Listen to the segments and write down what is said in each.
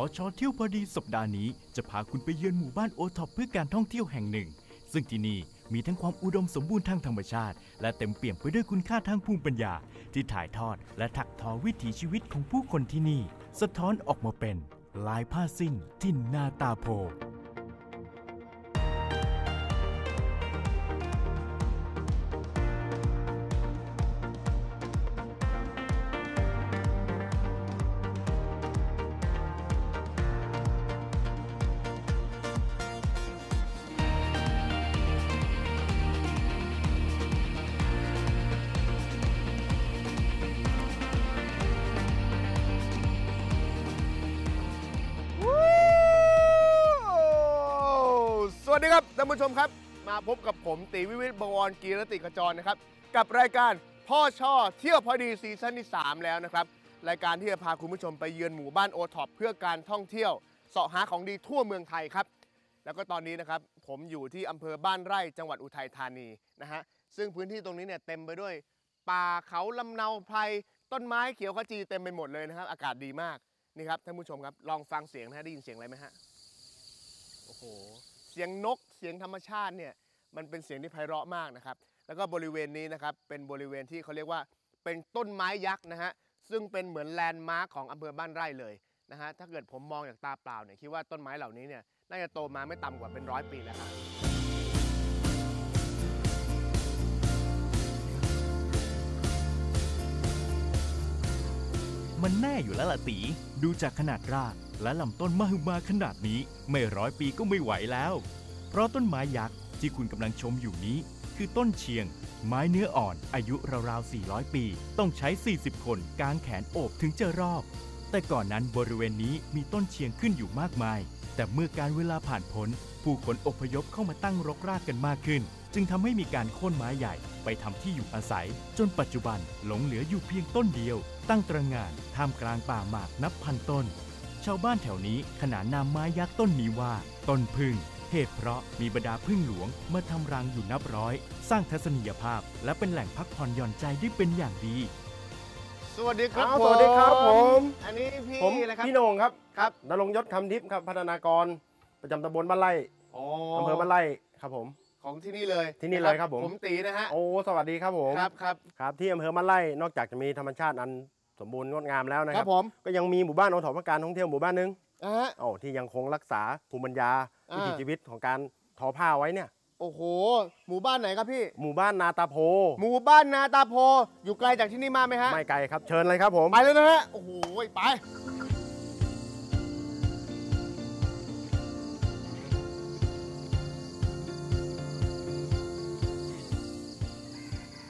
อชอเที่ยวพอดีสัปดาห์นี้จะพาคุณไปเยือนหมู่บ้านโอท็อปเพื่อการท่องเที่ยวแห่งหนึ่ง ซึ่งที่นี่มีทั้งความอุดมสมบูรณ์ทางธรรมชาติ และเต็มเปี่ยมไปด้วยคุณค่าทางภูมิปัญญา ที่ถ่ายทอดและถักทอวิถีชีวิตของผู้คนที่นี่ สะท้อนออกมาเป็นลายผ้าสิ้นที่นาตาโพ วัสดีครับท่านผู้ชมครับ มาพบกับผมตีวิวิทย์บวรกีรติขจรนะครับ กับรายการพ่อช่อเที่ยวพอดีซีซั่นที่ 3 แล้วนะครับ รายการที่จะพาคุณผู้ชมไปเยือนหมู่บ้านโอท็อปเพื่อการท่องเที่ยวเสาะหาของดีทั่วเมืองไทยครับ แล้วก็ตอนนี้นะครับผมอยู่ที่อำเภอบ้านไร่จังหวัดอุทัยธานีนะฮะซึ่งพื้นที่ตรงนี้เนี่ยเต็มไปด้วย ป่าเขาลำเนาไพรต้นไม้เขียวขจีเต็มไปหมดเลยนะครับ อากาศดีมากนี่ครับท่านผู้ชมครับลองฟังเสียงนะฮะได้ยินเสียงอะไรไหมฮะโอ้โห สียงนกเสียงธรรมชาติเนี่ยมันเป็นเสียงที่ไพเราะมากนะครับ แล้วก็บริเวณนี้นะครับเป็นบริเวณที่เขาเรียกว่าเป็นต้นไม้ยักษ์นะฮะซึ่งเป็นเหมือนแลนด์มาร์คของอำเภอบ้านไร่เลยนะฮะถ้าเกิดผมมองจากตาเปล่าเนี่ยคิดว่าต้นไม้เหล่านี้เนี่ยน่าจะโตมาไม่ต่ำกว่าเป็นร้อยปีแล้วครับมันแน่อยู่แล้วล่ะตี ดูจากขนาดราก และลำต้นมหึมาขนาดนี้ไม่ร้อยปีก็ไม่ไหวแล้ว เพราะต้นไม้ยักษ์ที่คุณกำลังชมอยู่นี้ คือต้นเชียง ไม้เนื้ออ่อนอายุราวๆ 400 ปี ต้องใช้ 40 คนกางแขนโอบถึงจะรอบ แต่ก่อนนั้นบริเวณนี้มีต้นเชียงขึ้นอยู่มากมาย แต่เมื่อการเวลาผ่านพ้นผู้คนอพยพเข้ามาตั้งรกรากกันมากขึ้น จึงทำให้มีการโค่นไม้ใหญ่ไปทำที่อยู่อาศัย จนปัจจุบันหลงเหลืออยู่เพียงต้นเดียว ตั้งตระงานท่ามกลางป่าหมากนับพันต้น ชาวบ้านแถวนี้ขนานนามไม้ยักษ์ต้นนี้ว่า ต้นพึ่งเหตุเพราะมีบรรดาพึ่งหลวงมาทำรังอยู่นับร้อย สร้างทัศนียภาพ และเป็นแหล่งพักผ่อนหย่อนใจได้เป็นอย่างดี สวัสดีครับอ้าวสวัสดีครับผม อันนี้พี่ผมอะไรครับพี่โหน่งครับครับนรงค์ยศคำทิพย์ครับพัฒนากร ประจำตำบลบ้านไร่อ๋ออำเภอบ้านไร่ครับผม ของที่นี่เลยที่นี่เลยครับผม ผมตีนะฮะโอ้สวัสดีครับผมครับครับ ครับที่อำเภอบ้านไร่นอกจากจะมีธรรมชาติอัน สมบูรณ์งดงามแล้วนะคครัรับบผมก็ยังมีหมู่บ้านโอทอปการท่องเที่ยวหมู่บ้านหนึงอะฮะโอ้ที่ยังคงรักษาภูมิปัญญาอ่า วิถีชีวิตของการทอผ้าไว้เนี่ย โอ้โห หมู่บ้านไหนครับพี่ หมู่บ้านนาตาโพ หมู่บ้านนาตาโพ อยู่ไกลจากที่นี่มากไหมฮะ ไม่ไกลครับเชิญเลยครับผม ไปเลยนะฮะ โอ้โห ไป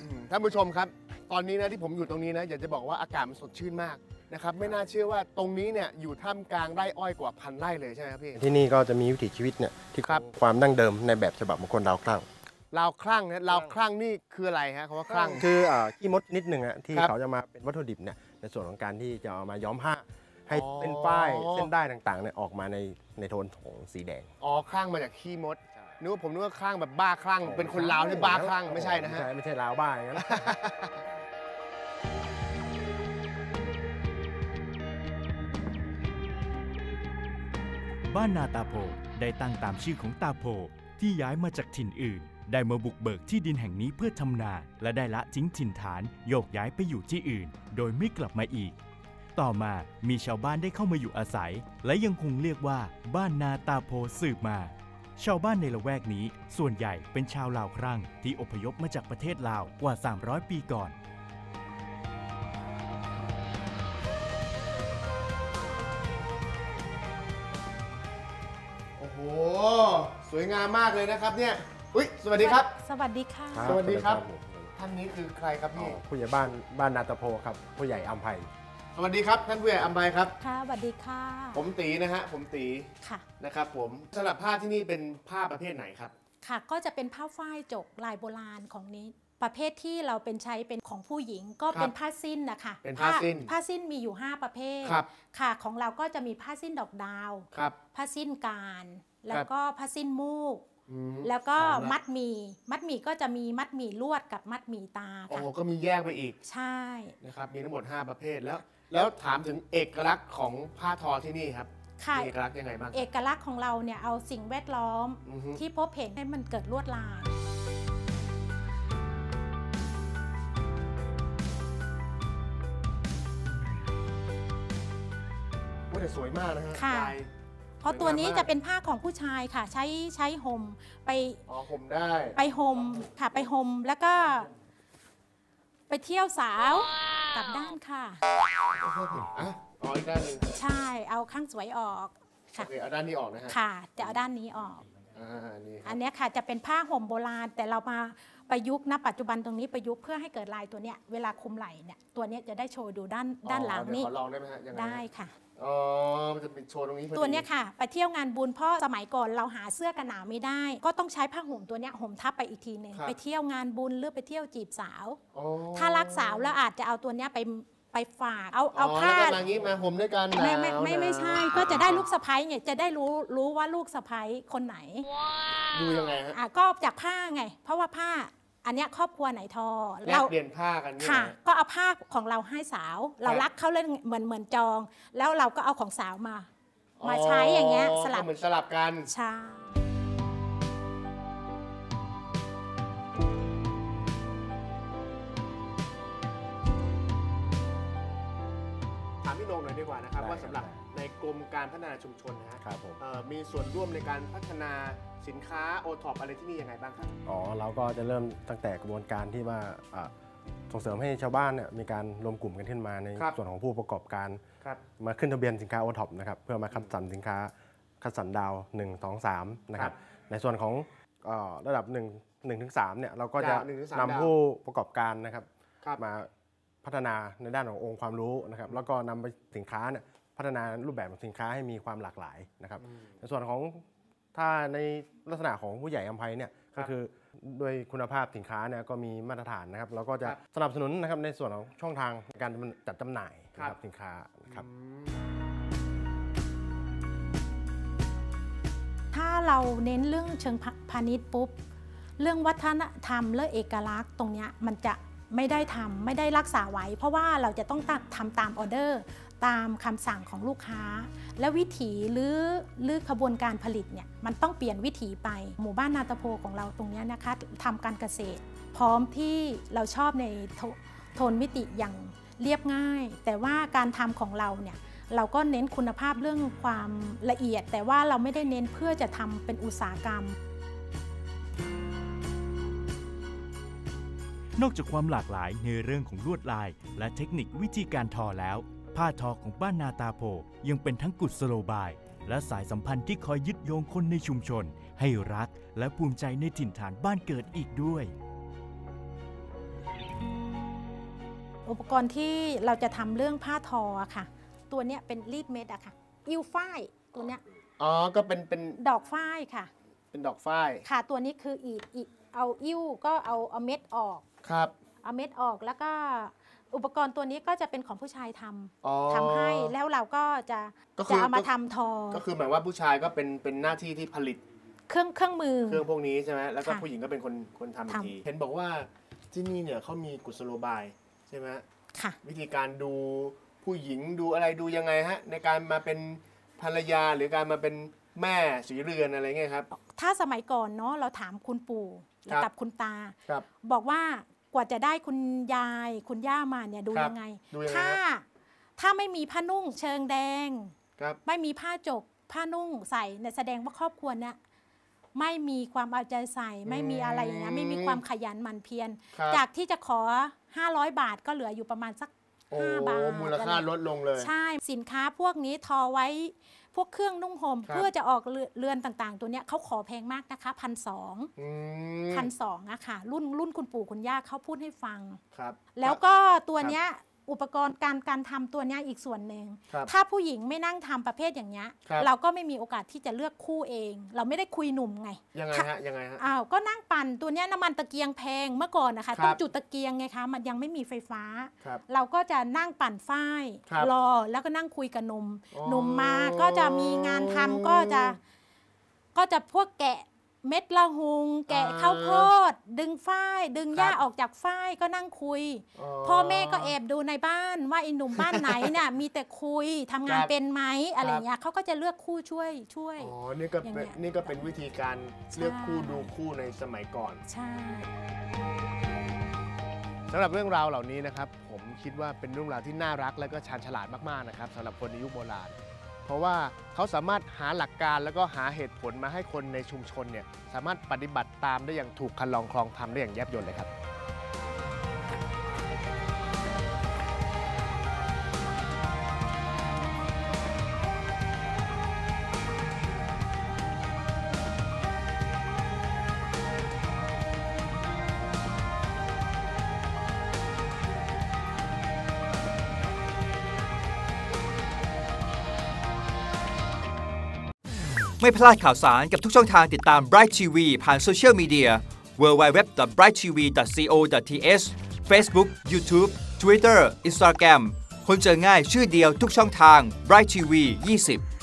อืมท่านผู้ชมครับ ตอนนี้นะที่ผมอยู่ตรงนี้นะอยากจะบอกว่าอากาศมันสดชื่นมากนะครับไม่น่าเชื่อว่าตรงนี้เนี่ยอยู่ท่ามกลางไร่อ้อยกว่าพันไร่เลยใช่ไหมครับพี่ ที่นี่ก็จะมีวิถีชีวิตเนี่ยที่ครับ ความดั้งเดิมในแบบฉบับของคนดาวคลั่งลาวคลั่งนะลาวคลั่งนี่คืออะไรฮะคำว่าคลั่ง คืออ่าขี้มดนิดหนึ่งอะที่ครับเขาจะมาเป็นวัตถุดิบเนี่ยในส่วนของการที่จะเอามาย้อมผ้า ให้อ๋อ เส้นป้ายเส้นได้ายต่างๆเนี่ยออกมาในในโทนของสีแดง อ๋อคลั่งมาจากขี้มดนึกว่าผมนึกว่าคลั่งแบบบ้าคลั่งเป็นคนลาวที่บ้าคลั่งไม่ใช่นะฮะ ไม่ใช่ไม่ใช่ลาวบ้าอย่างนั้น บ้านนาตาโพได้ตั้งตามชื่อของตาโพที่ย้ายมาจากถิ่นอื่น ได้มาบุกเบิกที่ดินแห่งนี้เพื่อทำนา และได้ละทิ้งถิ่นฐานโยกย้ายไปอยู่ที่อื่น โดยไม่กลับมาอีก ต่อมามีชาวบ้านได้เข้ามาอยู่อาศัย และยังคงเรียกว่าบ้านนาตาโพสืบมา ชาวบ้านในละแวกนี้ ส่วนใหญ่เป็นชาวลาวครั่งที่อพยพมาจากประเทศลาวกว่า 300 ปีก่อน วยงามมากเลยนะครับเนี่ยอุ้ยสวัสดีครับ สวัสดีค่ะ สวัสดีครับ ผมท่านนี้คือใครครับอ๋อพี่ ผู้ใหญ่บ้านบ้านนาตาโพครับ ผู้ใหญ่อัมไพสวัสดีครับท่านผู้ใหญ่อัมไบครับ ค่ะสวัสดีค่ะ ผมตีนะฮะผมตีค่ะ นะครับผมสำหรับผ้าที่นี่เป็นผ้าประเภทไหนครับ ค่ะ ก็จะเป็นผ้าฝ้ายจกลายโบราณของนี้ ประเภทที่เราเป็นใช้เป็นของผู้หญิงก็เป็นผ้าสิ้นนะคะเป็นผ้าสิ้นผ้าสิ้นมีอยู่ 5 ประเภทครับ ค่ะ ของเราก็จะมีผ้าสิ้นดอกดาว ครับ ผ้าสิ้นการ แล้วก็ผ้าสิ้นมูกอืมแล้วก็สามละมัดหมี่มัดหมี่ก็จะมีมัดหมี่ลวดกับมัดหมี่ตาโอ้ค่ะโหก็มีแยกไปอีก ใช่นะครับมีทั้งหมด 5 ประเภทแล้ว แล้วถามถึงเอกลักษณ์ของผ้าทอที่นี่ครับค่ะมีเอกลักษณ์ยังไงบ้างเอกลักษณ์ของเราเนี่ยเอาสิ่งแวดล้อมอือฮึที่พบเห็นให้มันเกิดลวดลายโอ้แต่สวยมากนะฮะค่ะลาย เพราะตัวนี้สวยงามมากจะเป็นผ้าของผู้ชายค่ะ ใช้ใช้ห่มไปอ๋อผมได้ไปห่มค่ะไปห่มแล้วก็ ไปเที่ยวสาวกลับด้านค่ะ อะอ๋ออีกด้านหนึ่งใช่เอาข้างสวยออกโอค่ะเคเอาด้านนี้ออกนะฮะค่ะจะเอาด้านนี้ออก อ่านี่คอัรับนเนี้ยค่ะจะเป็นผ้าห่มโบราณ แต่เรามาประยุกต์ณปัจจุบันตรงนี้ประยุกต์เพื่อให้เกิดลายตัวเนี้ยเวลาคลุมไหล่เนี่ยตัวเนี้ยจะได้โชว์ดูด้านด้านหลังอ๋อนี่เดี๋ยวขอลองได้ไหมฮะยังไงฮะได้ค่ะ อ๋อ มันจะเป็นโชว์ตรงนี้พอดีตัวเนี้ยค่ะ ไปเที่ยวงานบุญเพราะสมัยก่อนเราหาเสื้อกันหนาวไม่ได้ ก็ต้องใช้ผ้าห่มตัวเนี้ยห่มทับไปอีกทีหนึ่งไปเที่ยวงานบุญหรือไปเที่ยวจีบสาว อ๋อถ้ารักสาวแล้วอาจจะเอาตัวเนี้ยไปไปฝากเอาเอาอ๋อผ้าแล้วก็มางี้มาห่มด้วยกันไม่ไม่หนาวไม่ไม่ใช่หนาวก็จะได้ลูกสะพ้ยไงจะได้รู้รู้ว่าลูกสะพ้ยคนไหนดูยังไงฮะ อะก็จากผ้าไง เพราะว่าผ้า อันเนี้ยครอบครัวไหนทอแลกเปลี่ยนผ้ากันเนี่ยค่ะ นะ ก็เอาผ้าของเราให้สาว เราครับรักเขาเล่นเหมือนเหมือนจอง แล้วเราก็เอาของสาวมา มาใช้อย่างเงี้ยสลับ ก็เหมือนสลับกัน ใช่ ว่านะครับได้ว่าสำหรับครับในกรมการพัฒนาชุมชนนะฮะครับผมเอ่อมีส่วนร่วมในการพัฒนาสินค้าโอท็อปอะไรที่นี่ยังไงบ้างครับ อ๋อเราก็จะเริ่มตั้งแต่กระบวนการที่ว่าอะส่งเสริมให้ชาวบ้านเนี่ยมีการรวมกลุ่มกันขึ้นมาในครับ ส่วนของผู้ประกอบการ ครับ มาขึ้นทะเบียนสินค้าโอท็อปนะครับเพื่อมาคัดสรรสินค้าคัดสรรดาว 1 2 3นะคครัรับบในส่วนของเอ่อระดับ1 1ถึง3เนี่ยเราก็จะดาวหนึ่งถึงสามนำดาวผู้ประกอบการนะครับครับ มาพัฒนาในด้านขององค์ความรู้นะครับแล้วก็นำไปสินค้าเนี่ย พัฒนารูปแบบของสินค้าให้มีความหลากหลายนะครับในส่วนของถ้าในลักษณะของผู้ใหญ่อภัยเนี่ยครัก็บคือด้วยคุณภาพสินค้าเนี่ยก็มีมาตรฐานนะครับแล้วก็จะครับสนับสนุนนะครับในส่วนของช่องทางการจัดจำหน่ายนะคครัรับบสินค้าครับอืมถ้าเราเน้นเรื่องเชิงพาพาณิชย์ปุ๊บ เรื่องวัฒนธรรมและเอกลักษณ์ตรงเนี้ยมันจะ ไม่ได้ทำไม่ได้รักษาไว้ เพราะว่าเราจะต้องทำตามออเดอร์ ตามคำสั่งของลูกค้า และวิถีหรือหรือขบวนการผลิตเนี่ยมันต้องเปลี่ยนวิถีไปหมู่บ้านนาตาโพของเราตรงนี้นะคะทำการเกษตร พร้อมที่เราชอบในโทโทนมิติอย่างเรียบง่าย แต่ว่าการทำของเราเนี่ยเราก็เน้นคุณภาพเรื่องความละเอียด แต่ว่าเราไม่ได้เน้นเพื่อจะทำเป็นอุตสาหกรรม นอกจากความหลากหลายในเรื่องของลวดลาย และเทคนิควิธีการทอแล้ว ผ้าทอของบ้านนาตาโพยังเป็นทั้งกุศโลบาย และสายสัมพันธ์ที่คอยยึดโยงคนในชุมชน ให้รักและภูมิใจในถิ่นฐานบ้านเกิดอีกด้วย อุปกรณ์ที่เราจะทำเรื่องผ้าทออะค่ะ ตัวเนี้ยเป็นรีดเม็ดอะค่ะอิวฝ้ายตัวเนี้ยอ๋อ ก็เป็นเป็นดอกฝ้ายค่ะ เป็นดอกฝ้าย ค่ะ ตัวนี้คืออีอีเอาอิ้วก็เอาเอาเม็ดออก ครับ เอาเม็ดออกแล้วก็อุปกรณ์ตัวนี้ก็จะเป็นของผู้ชายทำอ๋อ ทำให้แล้วเราก็จะก็คือ จะเอามาทำทอก็คือหมายว่าผู้ชายก็เป็นเป็นหน้าที่ที่ผลิตเครื่องเครื่องมือ เครื่องพวกนี้ใช่ไหมแล้วก็ค่ะผู้หญิงก็เป็นคนคนทำอีกทำ ที เห็นบอกว่าที่นี่เนี่ยเขามีกุศโลบายใช่ไหมค่ะ วิธีการดูผู้หญิงดูอะไรดูยังไงฮะ ในการมาเป็นภรรยาหรือการมาเป็นแม่สีเรือนอะไรเงี้ยครับ ถ้าสมัยก่อนเนาะเราถามคุณปู่ครับ กับคุณตา ครับ บอกว่า กว่าจะได้คุณยายคุณย่ามาเนี่ยดูครับยังไง ดูยังไงถ้าฮะ ถ้าไม่มีผ้านุ่งเชิงแดง ครับ ไม่มีผ้าจกผ้านุ่งใส่เนี่ยแสดงว่าครอบครัวเนี่ยไม่มีความเอาใจใส่ ไม่มีอะไรอย่างเงี้ยไม่มีความขยันหมั่นเพียรครับจากที่จะขอ 500 บาทก็เหลืออยู่ประมาณสัก โอ้5 บาทมูลค่าลดลงเลย ใช่สินค้าพวกนี้ทอไว้ พวกเครื่องนุ่งห่มครับ เพื่อจะออกเรืเรือนต่างๆ ตัวเนี้ยเขาขอแพงมากนะคะพันสองอืมพันสองอะค่ะรุ่นรุ่นคุณปู่คุณย่าเขาพูดให้ฟัง ครับ แล้วก็ตัวเนี้ย อุปกรณ์การการทำตัวเนี้ยอีกส่วนหนึ่ง ครับถ้าผู้หญิงไม่นั่งทำประเภทอย่างเงี้ย ครับ เราก็ไม่มีโอกาสที่จะเลือกคู่เอง เราไม่ได้คุยหนุ่มไง ยังไงฮะยังไงฮะ อ้าว ก็นั่งปั่นตัวเนี้ยน้ำมันตะเกียงแพงเมื่อก่อนนะคะ ครับ ต้องจุดตะเกียงไงคะ มันยังไม่มีไฟฟ้า ครับ เราก็จะนั่งปั่นฝ้ายครับรอแล้วก็นั่งคุยกับหนุ่มอ๋อหนุ่มมาก็จะมีงานทำก็จะ ก็จะพวกแกะ เม็ดละหุง แกะอ่าข้าวโพด ดึงฝ้าย ดึงหญ้าครับออกจากฝ้ายก็นั่งคุย พ่อแม่ก็แอบดูในบ้านว่าไอ้หนุ่มบ้านไหนเนี่ยมีแต่คุยทำงานครับเป็นไหมอะไรครับเงี้ยเขาก็จะเลือกคู่ช่วยช่วยอ๋อนี่ก็อย่างเป็นเงี้ยนี่ก็เป็นวิธีการเลือกใช่คู่ดูคู่ในสมัยก่อน ใช่สำหรับเรื่องราวเหล่านี้นะครับ ผมคิดว่าเป็นเรื่องราวที่น่ารักและก็ชาญฉลาดมากๆนะครับสำหรับคนในยุคโบราณ เพราะว่าเขาสามารถหาหลักการแล้วก็หาเหตุผลมาให้คนในชุมชนเนี่ยสามารถปฏิบัติตามได้อย่างถูกคันลองคลองทำได้อย่างแยบยลเลยครับ ไม่พลาดข่าวสารกับทุกช่องทางติดตาม Bright TV ผ่านโซเชียลมีเดีย www.brighttv.co.th Facebook YouTube Twitter Instagram คนเจอง่ายชื่อเดียวทุกช่องทาง Bright TV 20